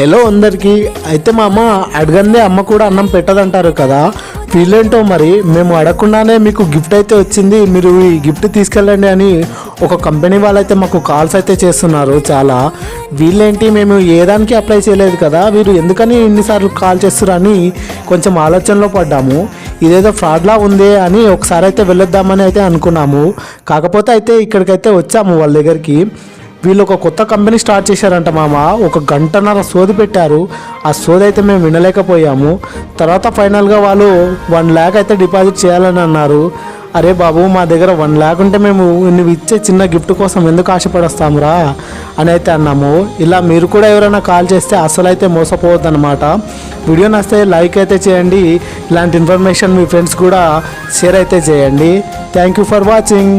Hello అందరికీ. అయితే మా అమ్మ అడగందే అమ్మ కూడా అన్నం పెట్టదంటారు కదా. వీళ్ళేంటో మరి మేము అడగకుండానే మీకు గిఫ్ట్ అయితే వచ్చింది మీరు ఈ గిఫ్ట్ తీసుకెళ్ళండి అని ఒక కంపెనీ వాళ్ళైతే మాకు కాల్స్ అయితే చేస్తున్నారు చాలా. వీళ్ళేంటి మేము ఏ దానికి అప్లై చేయలేదు కదా వీరు ఎందుకని ఇన్నిసార్లు కాల్ చేస్తున్నారని అని కొంచెం ఆలోచనలో పడ్డాము. ఇదేదో ఫ్రాడ్లా ఉంది అని ఒకసారి అయితే వెళ్ళొద్దామని అయితే అనుకున్నాము. కాకపోతే అయితే ఇక్కడికైతే వచ్చాము వాళ్ళ దగ్గరికి. వీళ్ళు ఒక కొత్త కంపెనీ స్టార్ట్ చేశారంట మామ. ఒక గంటన్నర సోది పెట్టారు. ఆ సోది అయితే మేము వినలేకపోయాము. తర్వాత ఫైనల్గా వాళ్ళు వన్ ల్యాక్ అయితే డిపాజిట్ చేయాలని అన్నారు. అరే బాబు మా దగ్గర వన్ ల్యాక్ ఉంటే మేము నువ్వు ఇచ్చే చిన్న గిఫ్ట్ కోసం ఎందుకు ఆశపడస్తాంరా అని అయితే అన్నాము. ఇలా మీరు కూడా ఎవరైనా కాల్ చేస్తే అసలు అయితే మోసపోవద్దు అనమాట వీడియో నచ్చితే లైక్ అయితే చేయండి. ఇలాంటి ఇన్ఫర్మేషన్ మీ ఫ్రెండ్స్ కూడా షేర్ అయితే చేయండి. Thank you for watching.